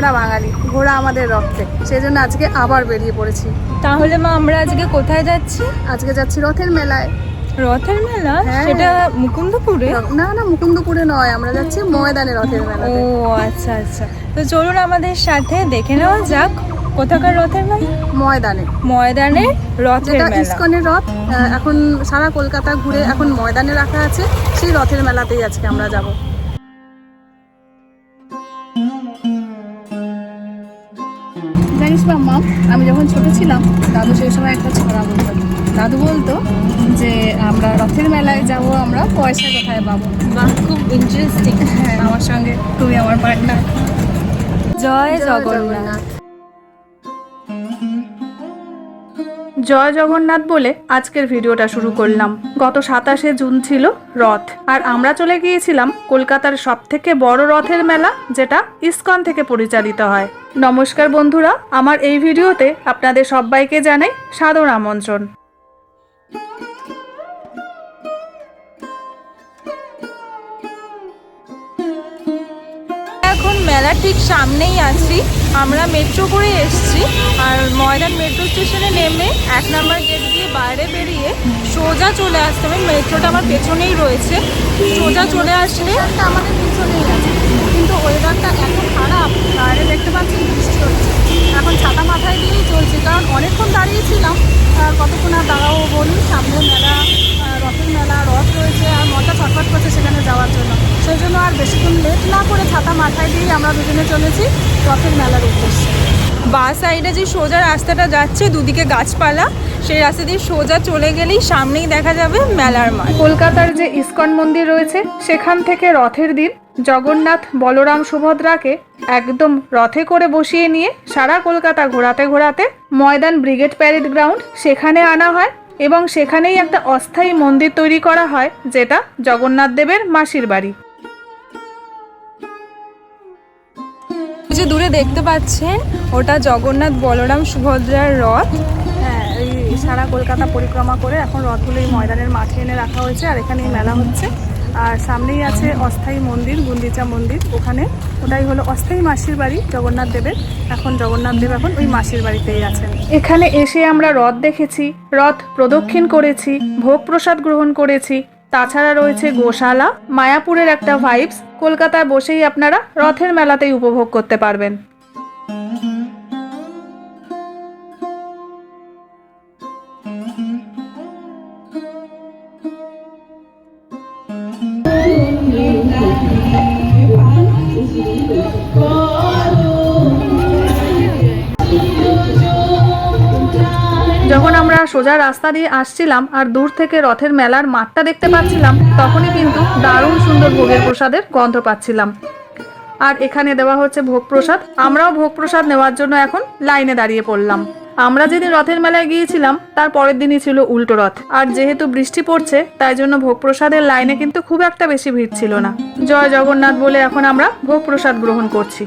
আমরা বাঙালি ঘোড়া আমাদের রক্তে। সেই জন্য আজকে আবার বেরিয়ে পড়েছি। তাহলে মা আমরা আজকে কোথায় যাচ্ছি? আজকে যাচ্ছি রথের মেলায়। রথের মেলা? হ্যাঁ। সেটা মুকুন্দপুরে? না না মুকুন্দপুরে নয়। আমরা যাচ্ছি ময়দানে রথের মেলা ও আচ্ছা আচ্ছা। তো চলুন আমাদের সাথে দেখে নেওয়া যাক। কোথাকার রথের মেলা? ময়দানে। ময়দানে রথের মেলা। ইস্কনের রথ এখন সারা কলকাতা ঘুরে এখন ময়দানে রাখা আছে। সেই রথের মেলাতেই আজকে আমরা যাব। জানিস মাম্মা আমি যখন ছোট ছিলাম দাদু সেই সময় একটা ছড়া বলতো। দাদু বলতো যে আমরা রথের মেলায় যাব আমরা পয়সা কোথায় পাবো? বাহ খুব ইন্টারেস্টিং হ্যাঁ আমার সঙ্গে তুমি আমার পার্টনার জয় জগন্নাথ। জয় জগন্নাথ বলে আজকের ভিডিওটা শুরু করলাম। গত সাতাশে জুন ছিল রথ, আর আমরা চলে গিয়েছিলাম কলকাতার সব থেকে বড় রথের মেলা, যেটা ইসকন থেকে পরিচালিত হয়। নমস্কার বন্ধুরা, আমার এই ভিডিওতে আপনাদের সবাইকে জানাই সাদর আমন্ত্রণ। এখন মেলা ঠিক সামনেই আছি। আমরা মেট্রো করে এসেছি আর ময়দান মেট্রো স্টেশনে নেমে এক নাম্বার গেট দিয়ে বাইরে বেরিয়ে সোজা চলে আসতে হবে। মেট্রোটা আমার পেছনেই রয়েছে। সোজা চলে আসলে আমাদের পিছনেই আছে। কিন্তু ওয়েদারটা এত খারাপ, বাইরে দেখতে পাচ্ছি বৃষ্টি হচ্ছে। এখন ছাতা মাথায় দিয়েই চলছি, কারণ অনেকক্ষণ দাঁড়িয়েছিলাম কতক্ষণ আর দাঁড়াবো বলুন? সামনে মেলা রথের মেলা রথ রয়েছে আর মনটা ছটফট করছে সেখানে যাওয়ার জন্য। সেই জন্য আর বেশিক্ষণ লেট না করে ছাতা মাথায় দিয়েই আমরা দুজনে চলেছি রথের মেলার উদ্দেশ্যে। বা সাইডে যে সোজা রাস্তাটা যাচ্ছে দুদিকে গাছপালা সেই রাস্তা দিয়ে সোজা চলে গেলেই সামনেই দেখা যাবে মেলার মাঠ। কলকাতার যে ইস্কন মন্দির রয়েছে সেখান থেকে রথের দিন জগন্নাথ বলরাম সুভদ্রাকে একদম রথে করে বসিয়ে নিয়ে সারা কলকাতা ঘোরাতে ঘোরাতে ময়দান ব্রিগেড প্যারেড গ্রাউন্ড সেখানে আনা হয়। এবং সেখানেই একটা অস্থায়ী মন্দির তৈরি করা হয়, যেটা জগন্নাথ দেবের মাসির বাড়ি। যে দূরে দেখতে পাচ্ছেন, ওটা জগন্নাথ বলরাম সুভদ্রার রথ। হ্যাঁ এই সারা কলকাতা পরিক্রমা করে এখন রথগুলো এই ময়দানের মাঠে এনে রাখা হয়েছে, আর এখানে মেলা হচ্ছে। আর সামনেই আছে অস্থায়ী মন্দির গুন্ডিচা মন্দির। ওখানে ওটাই হলো অস্থায়ী মাসির বাড়ি জগন্নাথ দেবের। এখন জগন্নাথ দেব এখন ওই মাসির বাড়িতেই আছেন। এখানে এসে আমরা রথ দেখেছি, রথ প্রদক্ষিণ করেছি ভোগ প্রসাদ গ্রহণ করেছি, তাছাড়া রয়েছে গোশালা, মায়াপুরের একটা ভাইবস কলকাতায় বসেই আপনারা রথের মেলাতেই উপভোগ করতে পারবেন। যখন সোজা রাস্তা দিয়ে আসছিলাম আর দূর থেকে রথের মেলার মাঠটা দেখতে পাচ্ছিলাম, তখনই কিন্তু দারুণ সুন্দর ভোগের প্রসাদের গন্ধ পাচ্ছিলাম। আর এখানে দেওয়া হচ্ছে ভোগ প্রসাদ আমরাও ভোগ প্রসাদ নেওয়ার জন্য এখন লাইনে দাঁড়িয়ে পড়লাম। আমরা যেদিন রথের মেলায় গিয়েছিলাম, তার পরের দিনই ছিল উল্টো রথ। আর যেহেতু বৃষ্টি পড়ছে, তাই জন্য ভোগ প্রসাদের লাইনে কিন্তু খুব একটা বেশি ভিড় ছিল না। জয় জগন্নাথ বলে এখন আমরা ভোগ প্রসাদ গ্রহণ করছি।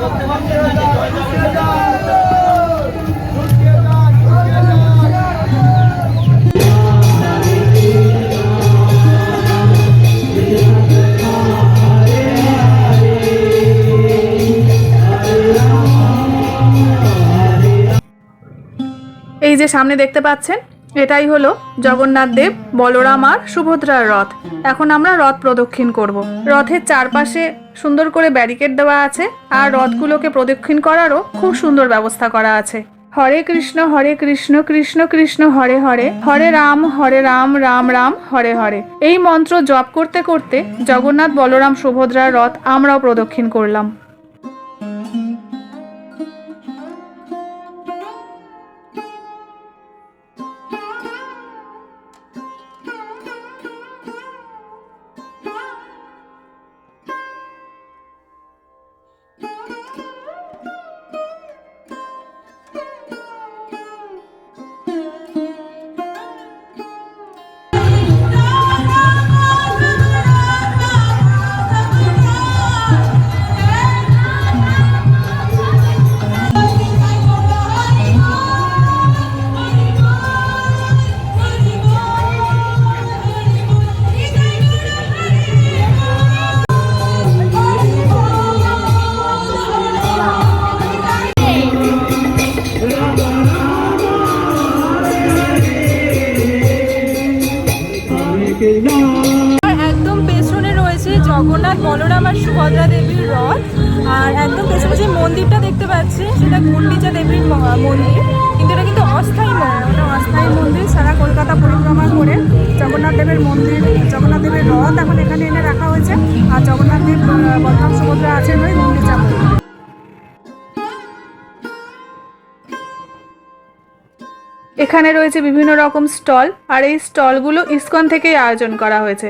এই যে সামনে দেখতে পাচ্ছেন, এটাই হলো জগন্নাথ দেব, বলরাম আর সুভদ্রার রথ এখন আমরা রথ প্রদক্ষিণ করব। রথের চারপাশে সুন্দর করে ব্যারিকেড দেওয়া আছে আর রথগুলোকে প্রদক্ষিণ করারও খুব সুন্দর ব্যবস্থা করা আছে। হরে কৃষ্ণ হরে কৃষ্ণ কৃষ্ণ কৃষ্ণ হরে হরে হরে রাম হরে রাম রাম রাম হরে হরে। এই মন্ত্র জপ করতে করতে জগন্নাথ বলরাম সুভদ্রার রথ আমরাও প্রদক্ষিণ করলাম। একদম পেছনে রয়েছে জগন্নাথ, বলরাম আর সুভদ্রা দেবীর রথ। আর একদম পেছনে যে মন্দিরটা দেখতে পাচ্ছি, সেটা গুন্ডিচা দেবীর মন্দির। কিন্তু এটা কিন্তু অস্থায়ী মন্দির, এটা অস্থায়ী মন্দির সারা কলকাতা পরিক্রমা করে। জগন্নাথ দেবের মন্দির, জগন্নাথ দেবের রথ এখন এখানে এনে রাখা হয়েছে। আর জগন্নাথ দেব বলরাম, সুভদ্রা আছেন ওই গুন্ডিচা এখানে রয়েছে বিভিন্ন রকম স্টল, আর এই স্টলগুলো ইস্কন থেকেই আয়োজন করা হয়েছে।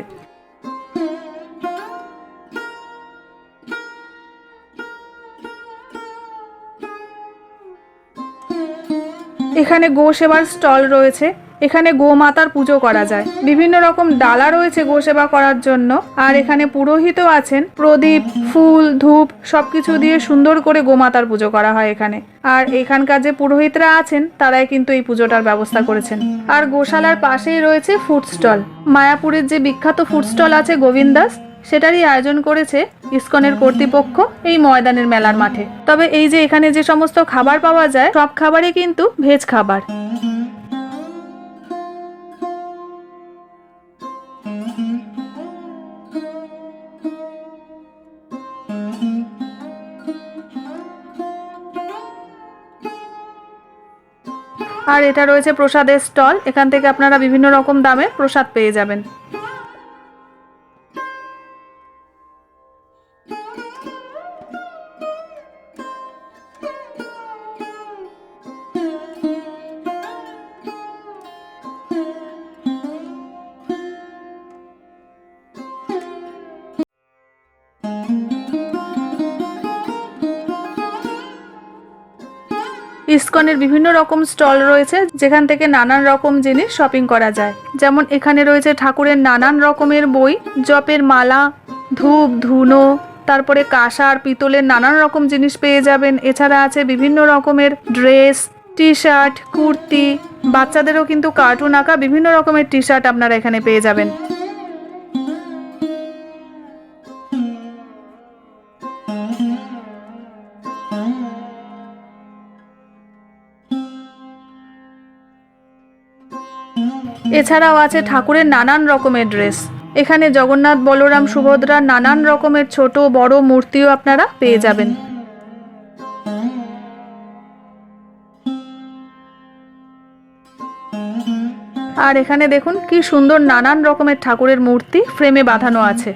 এখানে গো সেবার স্টল রয়েছে। এখানে গোমাতার পুজো করা যায়। বিভিন্ন রকম ডালা রয়েছে গো সেবা করার জন্য। আর এখানে পুরোহিতও আছেন। প্রদীপ, ফুল, ধূপ সবকিছু দিয়ে সুন্দর করে গোমাতার পুজো করা হয় এখানে। আর এখানকার যে পুরোহিতরা আছেন, তারাই কিন্তু এই পুজোটার ব্যবস্থা করেছেন। আর গোশালার পাশেই রয়েছে ফুড স্টল। মায়াপুরের যে বিখ্যাত ফুড স্টল আছে গোবিন্দাস, সেটারই আয়োজন করেছে ইসকনের কর্তৃপক্ষ এই ময়দানের মেলার মাঠে। তবে এই যে এখানে যে সমস্ত খাবার পাওয়া যায়, সব খাবারই কিন্তু ভেজ খাবার। আর এটা রয়েছে প্রসাদের স্টল। এখান থেকে আপনারা বিভিন্ন রকম দামে প্রসাদ পেয়ে যাবেন। ইসকনের বিভিন্ন রকম স্টল রয়েছে, যেখান থেকে নানান রকম জিনিস শপিং করা যায়। যেমন এখানে রয়েছে ঠাকুরের নানান রকমের বই, জপের মালা, ধূপ, ধুনো, তারপরে কাঁসার, পিতলের নানান রকম জিনিস পেয়ে যাবেন। এছাড়া আছে বিভিন্ন রকমের ড্রেস টি শার্ট কুর্তি। বাচ্চাদেরও কিন্তু কার্টুন আঁকা বিভিন্ন রকমের টি শার্ট আপনারা এখানে পেয়ে যাবেন। এছাড়াও আছে ঠাকুরের নানান রকমের ড্রেস এখানে জগন্নাথ, বলরাম, সুভদ্রা নানান রকমের ছোট, বড় মূর্তিও আপনারা পেয়ে যাবেন। আর এখানে দেখুন কি সুন্দর নানান রকমের ঠাকুরের মূর্তি ফ্রেমে বাঁধানো আছে।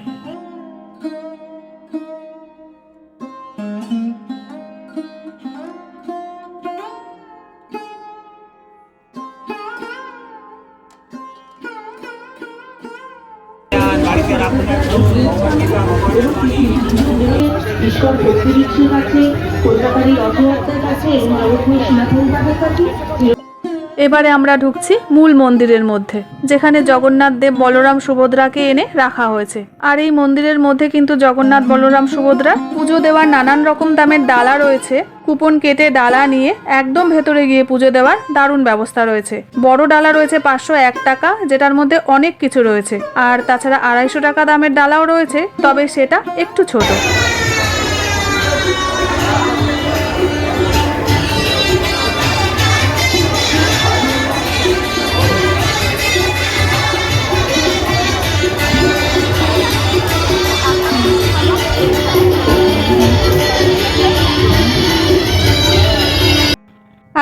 ঈশ্বর রথযাত্রার কাছে এবং জগৎময় সনাতন কাছে এবারে আমরা ঢুকছি মূল মন্দিরের মধ্যে, যেখানে জগন্নাথ দেব বলরাম সুভদ্রাকে এনে রাখা হয়েছে। আর এই মন্দিরের মধ্যে কিন্তু জগন্নাথ বলরাম সুভদ্রা পুজো দেওয়ার নানান রকম দামের ডালা রয়েছে। কুপন কেটে ডালা নিয়ে একদম ভেতরে গিয়ে পুজো দেওয়ার দারুণ ব্যবস্থা রয়েছে। বড় ডালা রয়েছে পাঁচশো এক টাকা, যেটার মধ্যে অনেক কিছু রয়েছে। আর তাছাড়া আড়াইশো টাকা দামের ডালাও রয়েছে, তবে সেটা একটু ছোট।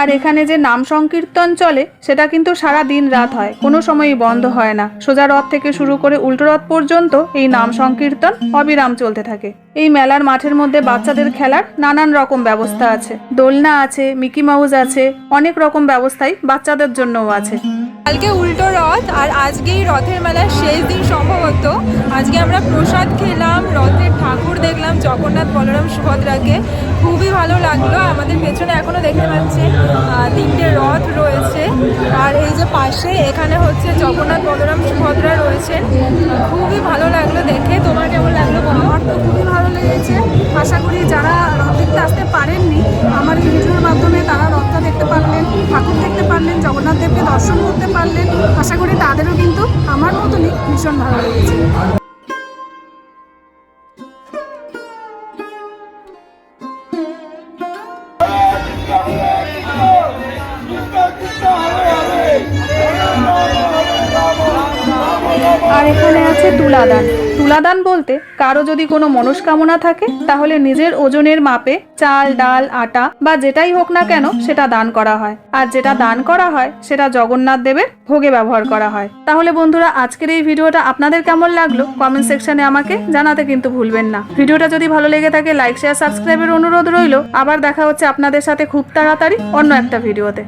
আর এখানে যে নাম সংকীর্তন চলে, সেটা কিন্তু সারা দিন রাত হয়। কোনো সময়ই বন্ধ হয় না। সোজা রথ থেকে শুরু করে উল্টো রথ পর্যন্ত এই নাম সংকীর্তন অবিরাম চলতে থাকে। এই মেলার মাঠের মধ্যে বাচ্চাদের খেলার নানান রকম ব্যবস্থা আছে। দোলনা আছে মিকি মাউস আছে অনেক রকম ব্যবস্থাই বাচ্চাদের জন্যও আছে। কালকে উল্টো রথ আর আজকেই রথের মেলার শেষ দিন সম্ভবত। আজকে আমরা প্রসাদ খেলাম রথের ঠাকুর দেখলাম জগন্নাথ বলরাম সুভদ্রাকে। খুবই ভালো লাগল আমাদের পেছনে এখনও দেখতে পাচ্ছেন আহ, তিনটে রথ। আর এই যে পাশে এখানে হচ্ছে জগন্নাথ বলরাম সুভদ্রা রয়েছেন খুবই ভালো লাগল দেখে। তোমার কেমন লাগল আমার তো খুবই ভালো লেগেছে। আশা করি যারা রথ দেখতে আসতে পারেননি, আমার ভিডিওর মাধ্যমে তারা রথটা দেখতে পারলেন, ঠাকুর দেখতে পারলেন জগন্নাথ দেবকে দর্শন করতে পারলেন। আশা করি তাদেরও কিন্তু আমার মতনই ভীষণ ভালো লেগেছে। তুলাদান। তুলাদান বলতে কারও যদি কোনো মনস্কামনা থাকে, তাহলে নিজের ওজনের মাপে চাল, ডাল, আটা বা যেটাই হোক না কেন সেটা দান করা হয়। আর যেটা দান করা হয়, সেটা জগন্নাথ দেবের ভোগে ব্যবহার করা হয়। তাহলে বন্ধুরা, আজকের এই ভিডিওটা আপনাদের কেমন লাগল? কমেন্ট সেকশনে আমাকে জানাতে কিন্তু ভুলবেন না। ভিডিওটা যদি ভালো লেগে থাকে লাইক শেয়ার সাবস্ক্রাইবের অনুরোধ রইল। আবার দেখা হচ্ছে আপনাদের সাথে খুব তাড়াতাড়ি অন্য একটা ভিডিওতে।